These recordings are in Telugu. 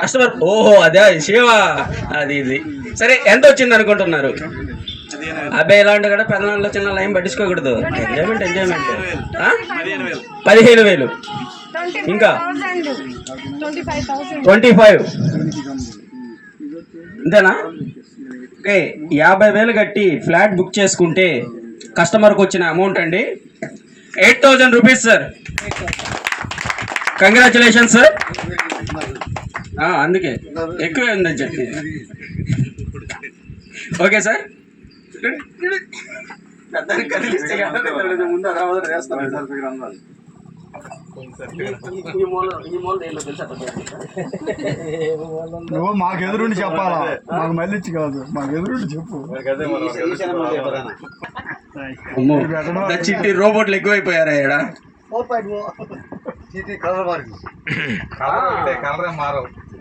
కస్టమర్ ఓహో అదే శివ. అది ఇది. సరే ఎంత వచ్చింది అనుకుంటున్నారు? అబ్బాయి ఇలా ఉంటే కూడా పెద్దనాళ్ళు చిన్న లైన్ పట్టించుకోకూడదు. ఎంజాయ్మెంట్ ఎంజాయ్మెంట్ పదిహేను వేలు. ఇంకా? Twenty five. ట్వంటీ ఫైవ్ అంతేనా ఓకే యాభై వేలు కట్టి ఫ్లాట్ బుక్ చేసుకుంటే కస్టమర్కి వచ్చిన అమౌంట్ అండి. Eight thousand rupees sir. Congratulation sir అందుకే. ఎక్కువే ఉందని చెప్పి. Okay sir? నువ్వు మాకు ఎదురుండి చెప్పాలా? మాకు మళ్ళీ ఇచ్చి కాదు. మాకు ఎదురుండి చెప్పు. చిట్టి రోబోట్లు ఎక్కువైపోయారా ఇక్కడ?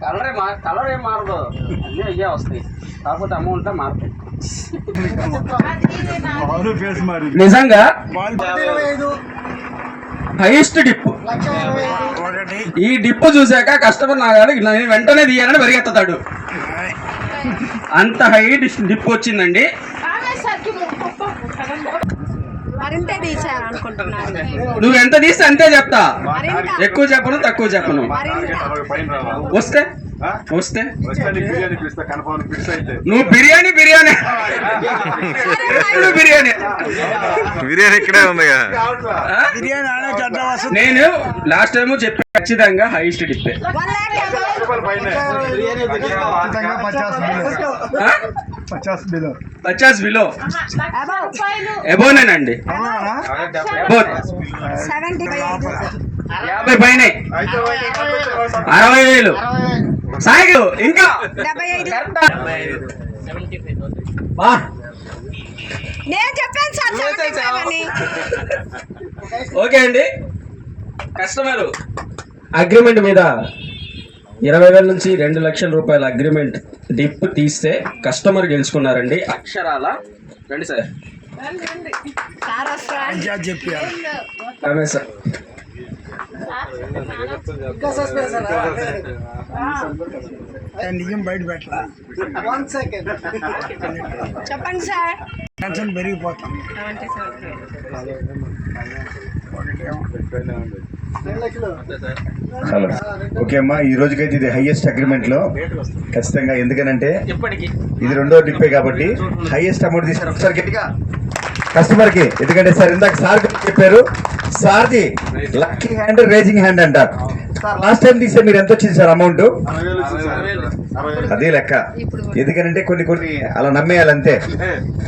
కలరే మా కలర్ ఏం మారదు. అన్నీ అయ్యే వస్తాయి. కాకపోతే అమౌంట్ మారుతాయి. నిజంగా? హైయెస్ట్ డిప్ ఈ డిప్ చూశాక కస్టమర్ నా గారు నేను వెంటనే తీయాలని పరిగెత్తాడు అంత హై డిప్ వచ్చిందండి. నువ్వు ఎంత తీస్తే అంతే చెప్తా. ఎక్కువ చెప్పను తక్కువ చెప్పను. వస్తే వస్తే. బిర్యానీ పిస్తా కన్ఫర్మ్ ఫిక్స్ అయితే. నువ్వు బిర్యానీ బిర్యానీ. బిర్యానీ. బిర్యానీ. ఇక్కడే ఉంది? నేను లాస్ట్ టైం చెప్పి ఖచ్చితంగా హైయెస్ట్ డిప్పే పచాస్ బిలో. ఎబోనేనండి యాభై పైన. అరవై వేలు. సాయిలు ఇంకా. నేను చెప్పాను సార్ ఓకే అండి. కస్టమర్. అగ్రిమెంట్ మీద ఇరవై వేల నుంచి రెండు లక్షల రూపాయల అగ్రిమెంట్ డిప్ తీస్తే కస్టమర్ గెలుచుకున్నారండి. అక్షరాల. రండి సార్. సార్. బయట పెట్టాల చెప్పండి సార్. టెన్షన్ పెరిగిపోతాం. హలో. ఓకే అమ్మా ఈ రోజుకైతే ఇది హైయెస్ట్ అగ్రిమెంట్లో ఖచ్చితంగా. ఎందుకనంటే ఇప్పటికి ఇది రెండో డిప్పే కాబట్టి హైయెస్ట్ అమౌంట్ తీసారు ఒకసారి గట్టిగా కస్టమర్కి ఎందుకంటే సార్ ఇందాక సార్ చెప్పారు సార్ది లక్కీ హ్యాండ్ రేజింగ్ హ్యాండ్ అంటారు. సార్ లాస్ట్ టైం తీస్తే మీరు ఎంత వచ్చింది సార్ అమౌంట్ అదే లెక్క. ఎందుకనంటే కొన్ని కొన్ని అలా నమ్మేయాలంతే.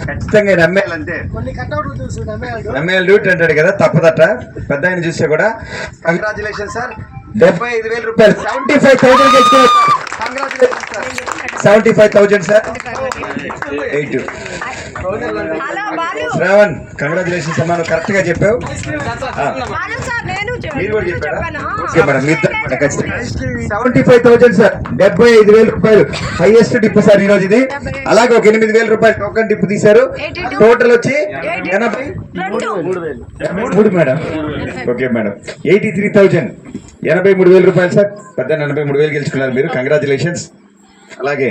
ఖచ్చితంగా నమ్మేయాలంతే. నమ్మేయాలి. డ్యూట్ అంటాడు కదా తప్పదట. పెద్ద ఆయన చూస్తే కూడా. కంగ్రాచులేషన్ సార్ డెబ్బై ఐదు వేల రూపాయలు. Seventy five thousand seventy five thousand sir eight. Shravan congratulations అమ్మా నువ్వు కరెక్ట్గా చెప్పావు. మీరు కూడా చెప్పారా ఓకే మేడం మీ ఇద్దరు కూడా ఖచ్చితంగా. సెవెంటీ ఫైవ్ థౌసండ్ సార్ డెబ్బై ఐదు వేల రూపాయలు. హైయెస్ట్ డిప్ సార్ ఈ రోజు ఇది అలాగే ఒక ఎనిమిది వేల రూపాయలు టోకన్ డిప్ తీశారు. టోటల్ వచ్చి ఎనభై మూడు madam. Okay madam. Eighty three thousand. ఎనభై మూడు వేల రూపాయలు సార్ పెద్ద ఎనభై మూడు వేలు గెలుచుకున్నారు మీరు. కంగ్రాచులేషన్స్ అలాగే.